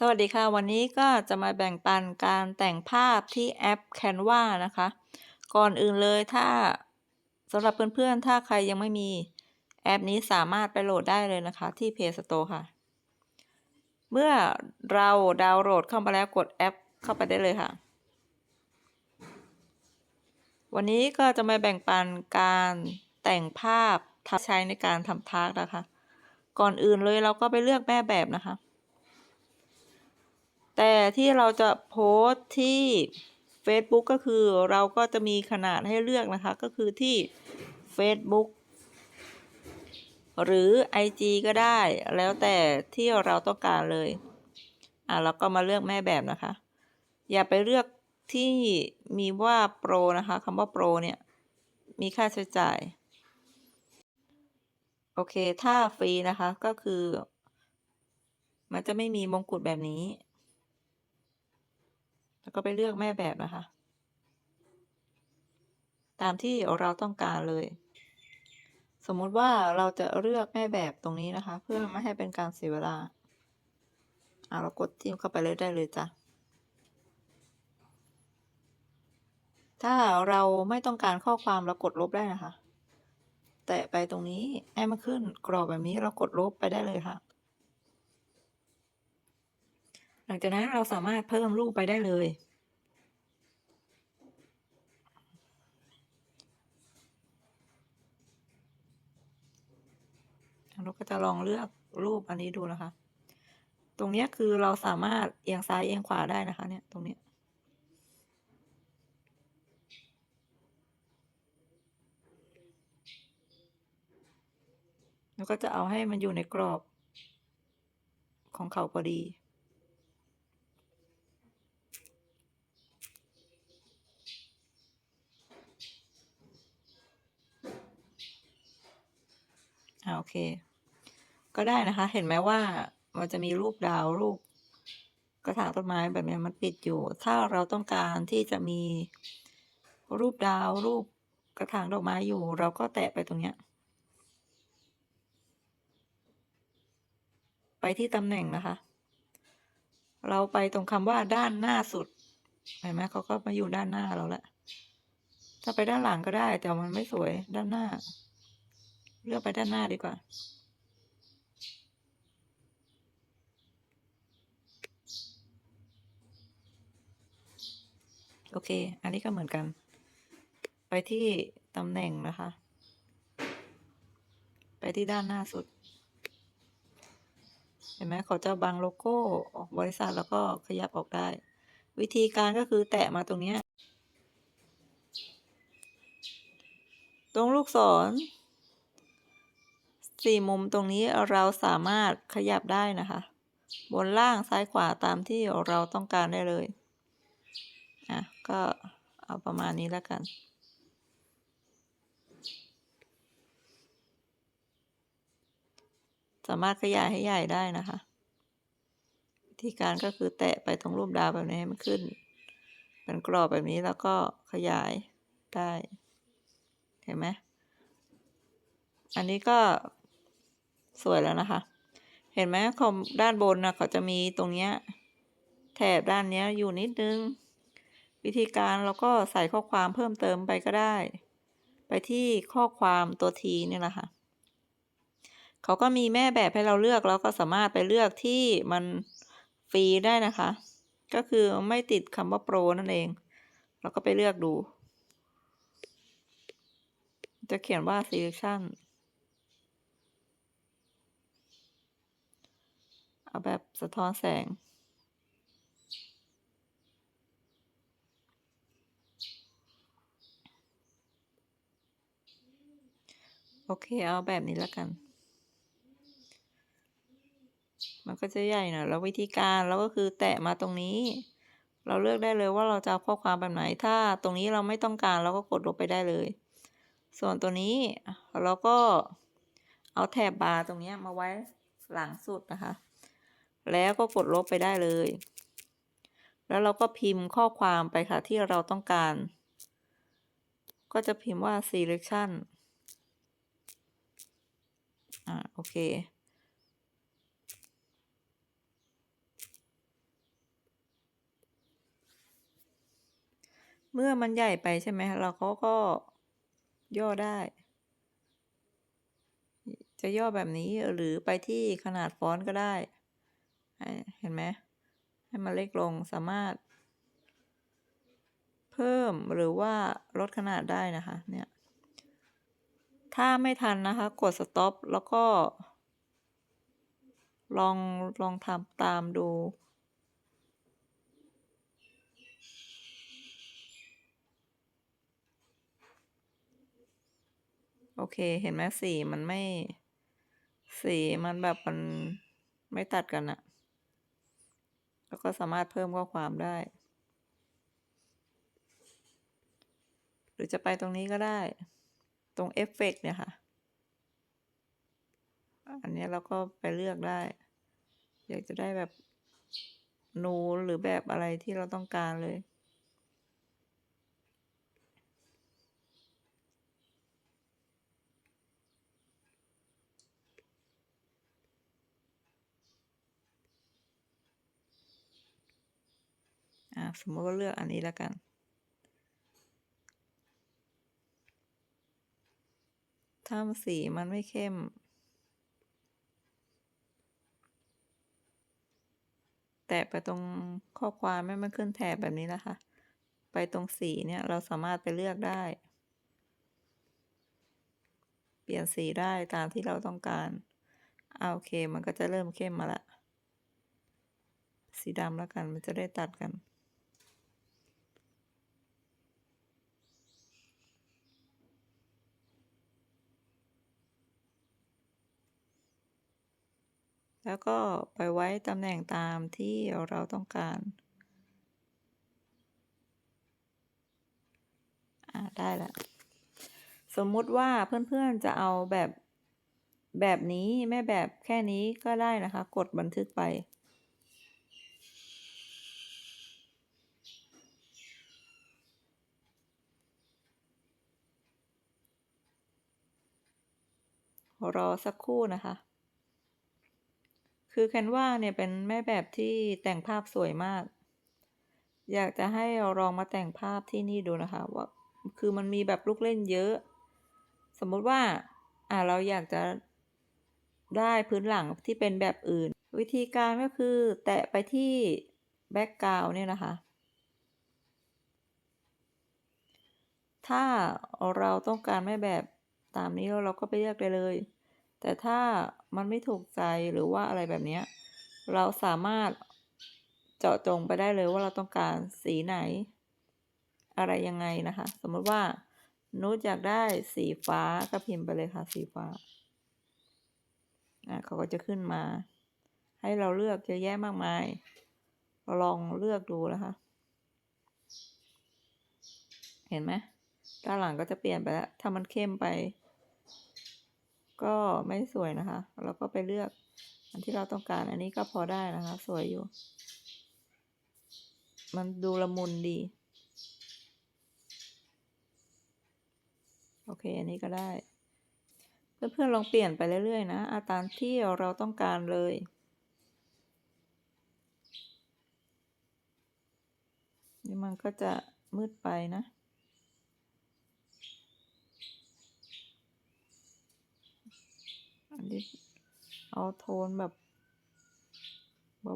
สวัสดีค่ะ วันนี้ก็จะมาแบ่งปันการแต่งภาพที่แอป Canva นะคะ ก่อนอื่นเลยถ้าสำหรับเพื่อนๆ ถ้าใครยังไม่มีแอปนี้สามารถไปโหลดได้เลยนะคะ ที่ Play Store ค่ะ เมื่อเราดาวน์โหลดเข้ามาแล้วกดแอปเข้าไปได้เลยค่ะ วันนี้ก็จะมาแบ่งปันการแต่งภาพทัใช้ในการทำทากนะคะ ก่อนอื่นเลยเราก็ไปเลือกแม่แบบนะคะ แต่ที่เราจะโพสต์ที่ Facebook ก็คือเราก็จะมีขนาดให้เลือกนะคะ ก็คือที่ Facebook หรือ IG ก็ได้แล้วแต่ที่เราต้องการเลย อะเราก็มาเลือกแม่แบบนะคะ อย่าไปเลือกที่มีว่าโปรนะคะคำว่าโปรเนี่ย มีค่าใช้จ่าย โอเค ถ้าฟรีนะคะก็คือ มันจะไม่มีมงกุฎแบบนี้ แล้วก็ไปเลือกแม่แบบนะคะ ตามที่เราต้องการเลย สมมุติว่าเราจะเลือกแม่แบบตรงนี้นะคะ เพื่อไม่ให้เป็นการเสียเวลาอ่าเรากดจิ้มเข้าไปเลยได้เลยจ้ะถ้าเราไม่ต้องการข้อความเรากดลบได้นะคะ แตะไปตรงนี้ให้มันขึ้นกรอบแบบนี้เรากดลบไปได้เลยค่ะ หลังจากนั้นเราสามารถเพิ่มรูปไปได้เลย เราก็ จะลองเลือกรูปอันนี้ดูนะคะ ตรงนี้คือเราสามารถเอียงซ้ายเอียงขวาได้นะคะ เนี่ยตรงนี้แล้วก็จะเอาให้มันอยู่ในกรอบของเขาพอดีอ่าโอเค ก็ได้นะคะ เห็นไหมว่ามันจะมีรูปดาวรูปกระถางต้นไม้แบบนี้มันปิดอยู่ ถ้าเราต้องการที่จะมีรูปดาวรูปกระถางดอกไม้อยู่ เราก็แตะไปตรงเนี้ย ไปที่ตำแหน่งนะคะ เราไปตรงคำว่าด้านหน้าสุดเห็นไหมเขาก็มาอยู่ด้านหน้าเราและถ้าไปด้านหลังก็ได้ แต่มันไม่สวยด้านหน้า เลือกไปด้านหน้าดีกว่า โอเค อันนี้ก็เหมือนกัน ไปที่ตำแหน่งนะคะ ไปที่ด้านหน้าสุด เห็นไหมเขาจะบังโลโก้บริษัทแล้วก็ขยับออกได้ วิธีการก็คือแตะมาตรงนี้ ตรงลูกศรสี่มุมตรงนี้เราสามารถขยับได้นะคะ บนล่างซ้ายขวาตามที่เราต้องการได้เลย ก็เอาประมาณนี้แล้วกันสามารถขยายให้ใหญ่ได้นะคะ วิธีการก็คือแตะไปตรงรูปดาวแบบนี้ให้มันขึ้น เป็นกรอบแบบนี้แล้วก็ขยายได้ เห็นไหม อันนี้ก็สวยแล้วนะคะ เห็นไหมคอมด้านบนนะเขาจะมีตรงเนี้ย แถบด้านเนี้ยอยู่นิดนึง วิธีการเราก็ใส่ข้อความเพิ่มเติมไปก็ได้ ไปที่ข้อความตัวทีนี่แหละค่ะเขาก็มีแม่แบบให้เราเลือกเราก็สามารถไปเลือกที่มันฟรีได้นะคะ ก็คือไม่ติดคำว่าโปรนั่นเอง เราก็ไปเลือกดู จะเขียนว่า selection เอาแบบสะท้อนแสง โอเคเอาแบบนี้แล้วกัน มันก็จะใหญ่หน่อยแล้ววิธีการเราก็คือแตะมาตรงนี้ เราเลือกได้เลยว่าเราจะเอาข้อความแบบไหน ถ้าตรงนี้เราไม่ต้องการเราก็กดลบไปได้เลย ส่วนตัวนี้เราก็เอาแถบบาร์ตรงนี้มาไว้หลังสุดนะคะ แล้วก็กดลบไปได้เลย แล้วเราก็พิมพ์ข้อความไปค่ะที่เราต้องการ ก็จะพิมพ์ว่า selection โอเค เมื่อมันใหญ่ไปใช่ไหมเราก็ก็ย่อได้ จะย่อแบบนี้หรือไปที่ขนาดฟอนต์ก็ได้ เห็นไหมให้มันเล็กลงสามารถ เพิ่มหรือว่าลดขนาดได้นะคะเนี่ย ถ้าไม่ทันนะคะ กด stop แล้วก็ ลอง ลองทำตามดู โอเค เห็นไหมสีมันไม่ สีมันแบบมันไม่ตัดกันอะแล้วก็สามารถเพิ่มข้อความได้ หรือจะไปตรงนี้ก็ได้ ตรงเอฟเฟกเนี่ยค่ะ อันนี้เราก็ไปเลือกได้ อยากจะได้แบบนูนหรือแบบอะไรที่เราต้องการเลยอ่าสมมติว่าเลือกอันนี้แล้วกัน ถ้าสีมันไม่เข้ม แตะไปตรงข้อความให้มันขึ้นแถบแบบนี้นะคะ ไปตรงสีเนี่ยเราสามารถไปเลือกได้ เปลี่ยนสีได้ตามที่เราต้องการเอาโอเคมันก็จะเริ่มเข้มมาละ สีดำแล้วกันมันจะได้ตัดกัน แล้วก็ไปไว้ตำแหน่งตามที่เราต้องการ อ่าได้ล้วสมมุติว่าเพื่อนๆจะเอาแบบแบบนี้ไม่แบบแค่นี้ก็ได้นะคะ กดบันทึกไปรอสักครู่นะคะ คือ Canva เนี่ยเป็นแม่แบบที่แต่งภาพสวยมาก อยากจะให้เราลองมาแต่งภาพที่นี่ดูนะคะ ว่าคือมันมีแบบลูกเล่นเยอะ สมมุติว่าอ่าเราอยากจะได้พื้นหลังที่เป็นแบบอื่น วิธีการก็คือแตะไปที่แบ็กกราวน์เนี่ยนะคะ ถ้าเราต้องการแม่แบบตามนี้เราก็ไปเลือกได้เลย แต่ถ้ามันไม่ถูกใจหรือว่าอะไรแบบนี้เราสามารถเจาะจงไปได้เลยว่าเราต้องการสีไหน อะไรยังไงนะคะ สมมติว่านุชอยากได้สีฟ้าก็พิมพ์ไปเลยค่ะสีฟ้าอะเขาก็จะขึ้นมา ให้เราเลือกเยอะแยะมากมายเราลองเลือกดูนะคะ เห็นไหมด้านหลังก็จะเปลี่ยนไปแล้ว ถ้ามันเข้มไป ก็ไม่สวยนะคะ เราก็ไปเลือกอันที่เราต้องการอันนี้ก็พอได้นะคะ สวยอยู่ มันดูละมุนดี โอเค อันนี้ก็ได้ เพื่อนๆลองเปลี่ยนไปเรื่อยๆ นะอาตามที่เราต้องการเลยนี่มันก็จะมืดไปนะอันนี้ เอาโทนแบบ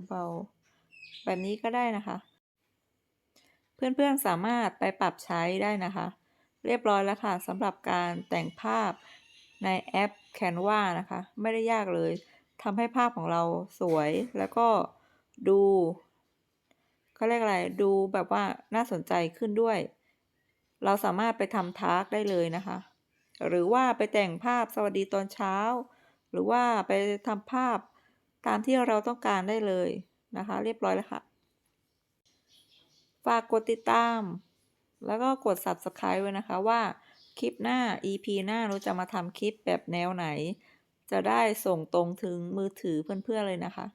เบาๆ แบบนี้ก็ได้นะคะ เพื่อนๆสามารถไปปรับใช้ได้นะคะ เรียบร้อยแล้วค่ะสำหรับการแต่งภาพในแอป Canva นะคะ ไม่ได้ยากเลยทำให้ภาพของเราสวยแล้วก็ดูเขาเรียกอะไรดูแบบว่าน่าสนใจขึ้นด้วย เราสามารถไปทำทาร์กได้เลยนะคะ หรือว่าไปแต่งภาพสวัสดีตอนเช้า หรือว่าไปทำภาพตามที่เราต้องการได้เลยนะคะ เรียบร้อยแล้วค่ะ ฝากกดติดตาม แล้วก็กด subscribe ไว้นะคะว่าคลิปหน้า EP หน้าเราจะมาทำคลิปแบบแนวไหน จะได้ส่งตรงถึงมือถือเพื่อนๆเลยนะคะ